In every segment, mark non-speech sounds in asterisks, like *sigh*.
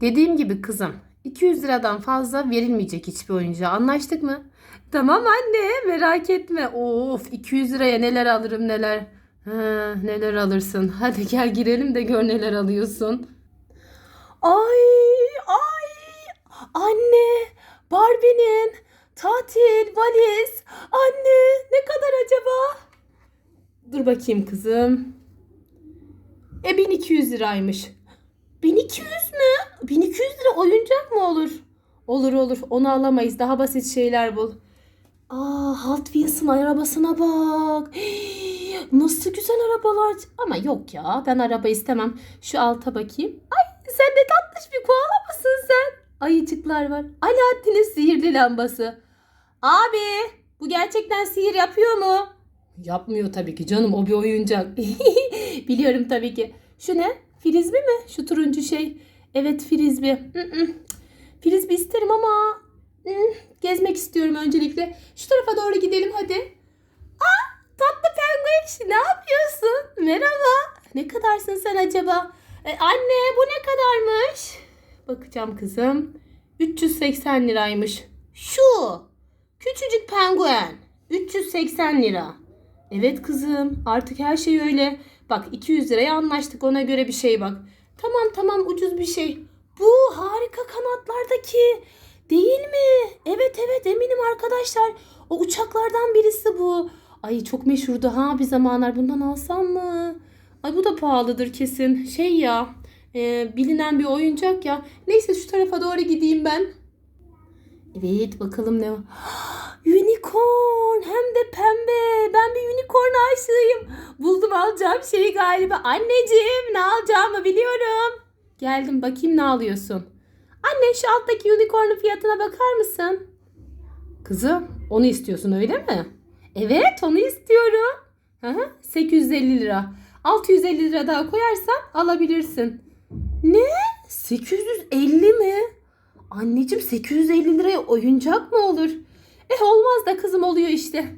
Dediğim gibi kızım 200 liradan fazla verilmeyecek hiçbir oyuncağa anlaştık mı? Tamam anne merak etme. Of 200 liraya neler alırım neler. Ha, neler alırsın. Hadi gel girelim de gör neler alıyorsun. Ay ay anne Barbie'nin tatil valiz anne ne kadar acaba? Dur bakayım kızım. E 1200 liraymış. 1200 mü? 1200 lira oyuncak mı olur? Olur olur onu alamayız daha basit şeyler bul. Aa Hot Wheels'ın arabasına bak. *gasps* Nasıl güzel arabalar. Ama yok ya ben araba istemem. Şu alta bakayım. Ay sen de tatlış bir koala mısın sen? Ayıcıklar var. Alaaddin'in sihirli lambası. Abi bu gerçekten sihir yapıyor mu? Yapmıyor tabii ki canım o bir oyuncak. *laughs* Biliyorum tabii ki. Şu ne? Frizbi mi? Şu turuncu şey. Evet frizbi. Frizbi isterim ama mm, gezmek istiyorum öncelikle. Şu tarafa doğru gidelim hadi. Aa tatlı penguen ne yapıyorsun? Merhaba. Ne kadarsın sen acaba? E, anne bu ne kadarmış? Bakacağım kızım. 380 liraymış. Şu. Küçücük penguen. 380 lira. Evet kızım artık her şey öyle. Bak 200 liraya anlaştık ona göre bir şey bak. Tamam tamam ucuz bir şey. Bu harika kanatlardaki değil mi? Evet evet eminim arkadaşlar. O uçaklardan birisi bu. Ay çok meşhurdu ha bir zamanlar bundan alsam mı? Ay bu da pahalıdır kesin. Şey ya e, bilinen bir oyuncak ya. Neyse şu tarafa doğru gideyim ben. Evet bakalım ne var. Unicorn hem de pembe. Ben bir unicorn aşığıyım. Buldum alacağım şeyi galiba. Anneciğim ne alacağımı biliyorum. Geldim bakayım ne alıyorsun. Anne şu alttaki unicorn'un fiyatına bakar mısın? Kızım onu istiyorsun öyle mi? Evet onu istiyorum. Hı hı, 850 lira. 650 lira daha koyarsan alabilirsin. Ne? 850 mi? Anneciğim 850 liraya oyuncak mı olur? Eh olmaz da kızım oluyor işte.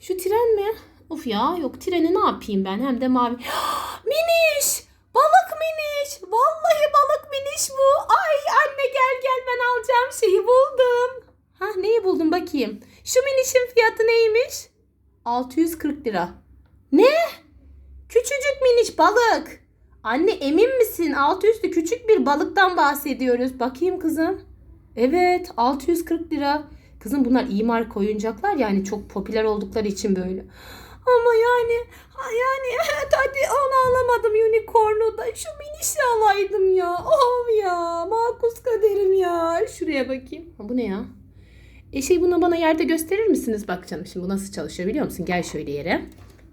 Şu tren mi? Of ya yok treni ne yapayım ben hem de mavi. *gasps* miniş! Balık miniş! Vallahi balık miniş bu. Ay anne gel gel ben alacağım şeyi buldum. Ha neyi buldum bakayım. Şu minişin fiyatı neymiş? 640 lira. Ne? Küçücük miniş balık. Anne emin misin? Altı üstü küçük bir balıktan bahsediyoruz. Bakayım kızım. Evet 640 lira. Kızım bunlar iyi marka oyuncaklar yani çok popüler oldukları için böyle. Ama yani yani *laughs* hadi onu alamadım unicorn'u da şu minişi alaydım ya. Of ya makus kaderim ya. Şuraya bakayım. Ha, bu ne ya? E şey bunu bana yerde gösterir misiniz? Bak canım şimdi bu nasıl çalışıyor biliyor musun? Gel şöyle yere.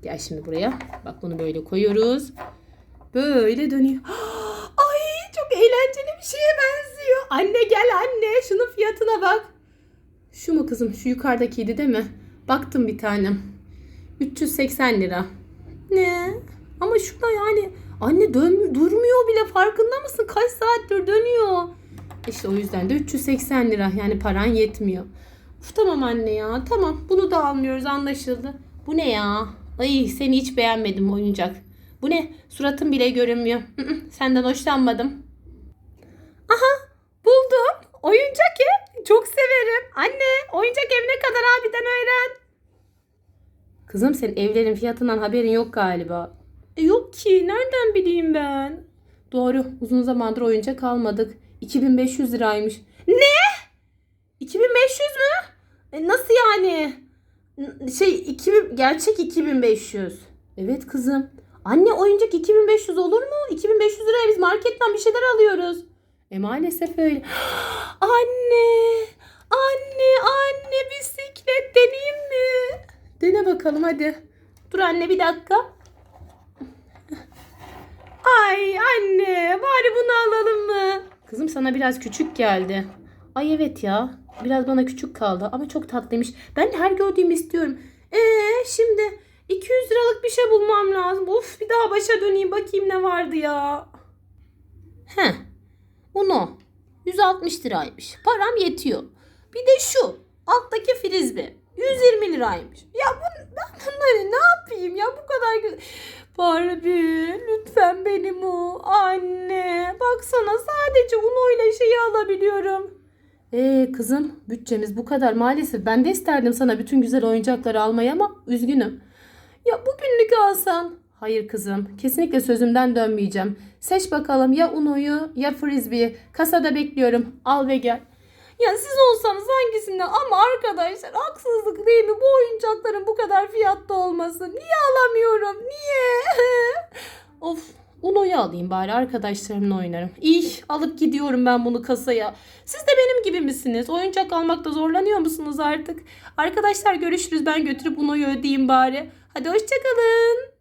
Gel şimdi buraya. Bak bunu böyle koyuyoruz. Böyle dönüyor. *gasps* Ay çok eğlenceli bir şeye benziyor. Anne gel anne şunun fiyatına bak. Şu mu kızım? Şu yukarıdakiydi değil mi? Baktım bir tanem. 380 lira. Ne? Ama şurada yani anne dön durmuyor bile farkında mısın? Kaç saattir dönüyor. İşte o yüzden de 380 lira. Yani paran yetmiyor. Uf, tamam anne ya. Tamam. Bunu da almıyoruz anlaşıldı. Bu ne ya? Ay seni hiç beğenmedim oyuncak. Bu ne? Suratın bile görünmüyor. Senden hoşlanmadım. Aha buldum. Oyuncak ev. Çok severim. Anne oyuncak ev ne kadar abiden öğren. Kızım senin evlerin fiyatından haberin yok galiba. E, yok ki. Nereden bileyim ben? Doğru. Uzun zamandır oyuncak almadık. 2500 liraymış. Ne? 2500 mü? E, nasıl yani? Şey 2000 gerçek 2500. Evet kızım. Anne oyuncak 2500 olur mu? 2500 liraya biz marketten bir şeyler alıyoruz. E maalesef öyle. *gasps* Anne! Anne! Anne bisiklet deneyeyim mi? Dene bakalım hadi. Dur anne bir dakika. Ay anne bari bunu alalım mı? Kızım sana biraz küçük geldi. Ay evet ya. Biraz bana küçük kaldı ama çok tatlıymış. Ben de her gördüğümü istiyorum. Ee şimdi 200 liralık bir şey bulmam lazım. Of bir daha başa döneyim bakayım ne vardı ya. He. Uno. 160 liraymış. Param yetiyor. Bir de şu. Alttaki frizbi. 120 liraymış. Ya bu, ben bunları ne yapayım ya bu kadar güzel. Barbie lütfen benim o. Anne baksana sadece Uno'yla şeyi alabiliyorum. Ee kızım bütçemiz bu kadar maalesef. Ben de isterdim sana bütün güzel oyuncakları almayı ama üzgünüm. Ya bugünlük alsan. Hayır kızım kesinlikle sözümden dönmeyeceğim. Seç bakalım ya Uno'yu ya Frisbee. Kasada bekliyorum. Al ve gel. Ya siz olsanız hangisinden ama arkadaşlar haksızlık değil mi bu oyuncakların bu kadar fiyatta olması? Niye alamıyorum? Niye? *laughs* of Uno'yu alayım bari arkadaşlarımla oynarım. İyi alıp gidiyorum ben bunu kasaya. Siz de benim gibi misiniz? Oyuncak almakta zorlanıyor musunuz artık? Arkadaşlar görüşürüz ben götürüp Uno'yu ödeyeyim bari. Hadi hoşçakalın.